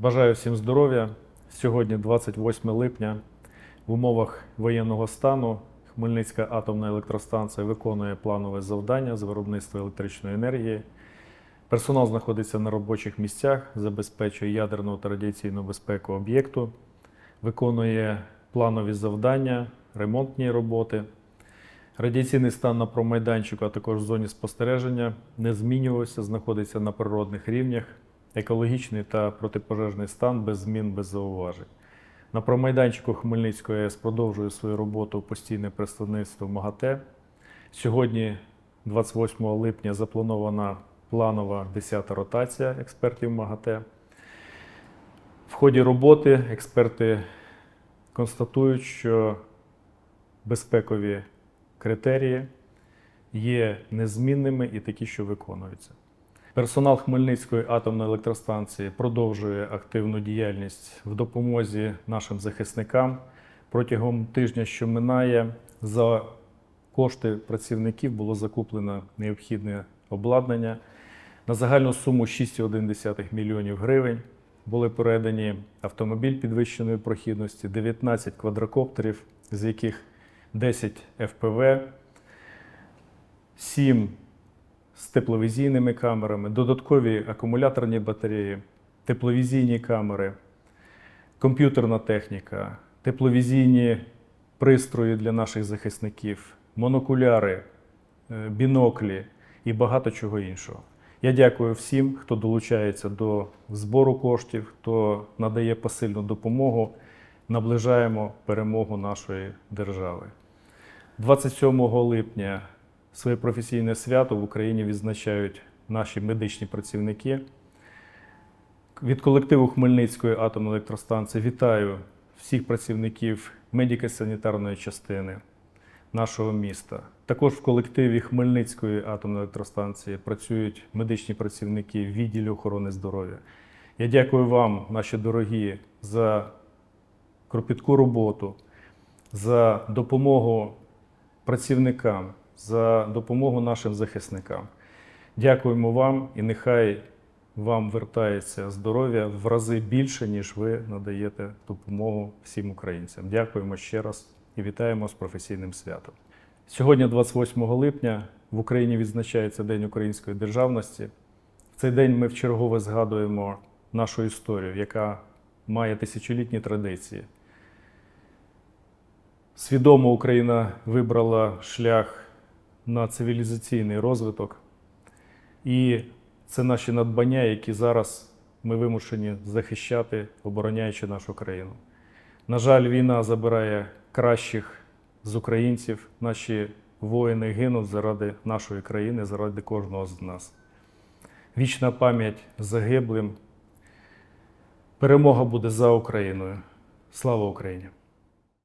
Бажаю всім здоров'я. Сьогодні 28 липня. В умовах воєнного стану Хмельницька атомна електростанція виконує планове завдання з виробництва електричної енергії. Персонал знаходиться на робочих місцях, забезпечує ядерну та радіаційну безпеку об'єкту, виконує планові завдання, ремонтні роботи. Радіаційний стан на промайданчику, а також в зоні спостереження не змінювався, знаходиться на природних рівнях. Екологічний та протипожежний стан без змін, без зауважень. На промайданчику Хмельницької АЕС продовжує свою роботу постійне представництво МАГАТЕ. Сьогодні, 28 липня, запланована планова 10-та ротація експертів МАГАТЕ. В ході роботи експерти констатують, що безпекові критерії є незмінними і такі, що виконуються. Персонал Хмельницької атомної електростанції продовжує активну діяльність в допомозі нашим захисникам. Протягом тижня, що минає, за кошти працівників було закуплено необхідне обладнання на загальну суму 6,1 мільйонів гривень. Були передані автомобіль підвищеної прохідності, 19 квадрокоптерів, з яких 10 FPV, 7 з тепловізійними камерами, додаткові акумуляторні батареї, тепловізійні камери, комп'ютерна техніка, тепловізійні пристрої для наших захисників, монокуляри, е, біноклі і багато чого іншого. Я дякую всім, хто долучається до збору коштів, хто надає посильну допомогу. Наближаємо перемогу нашої держави. 27 липня своє професійне свято в Україні відзначають наші медичні працівники. Від колективу Хмельницької атомної електростанції вітаю всіх працівників медико-санітарної частини нашого міста. Також в колективі Хмельницької атомної електростанції працюють медичні працівники відділу охорони здоров'я. Я дякую вам, наші дорогі, за кропітку роботу, за допомогу працівникам, за допомогу нашим захисникам. Дякуємо вам і нехай вам вертається здоров'я в рази більше, ніж ви надаєте допомогу всім українцям. Дякуємо ще раз і вітаємо з професійним святом. Сьогодні, 28 липня, в Україні відзначається День української державності. В цей день ми вчергове згадуємо нашу історію, яка має тисячолітні традиції. Свідомо Україна вибрала шлях на цивілізаційний розвиток. І це наші надбання, які зараз ми вимушені захищати, обороняючи нашу країну. На жаль, війна забирає кращих з українців. Наші воїни гинуть заради нашої країни, заради кожного з нас. Вічна пам'ять загиблим. Перемога буде за Україною. Слава Україні!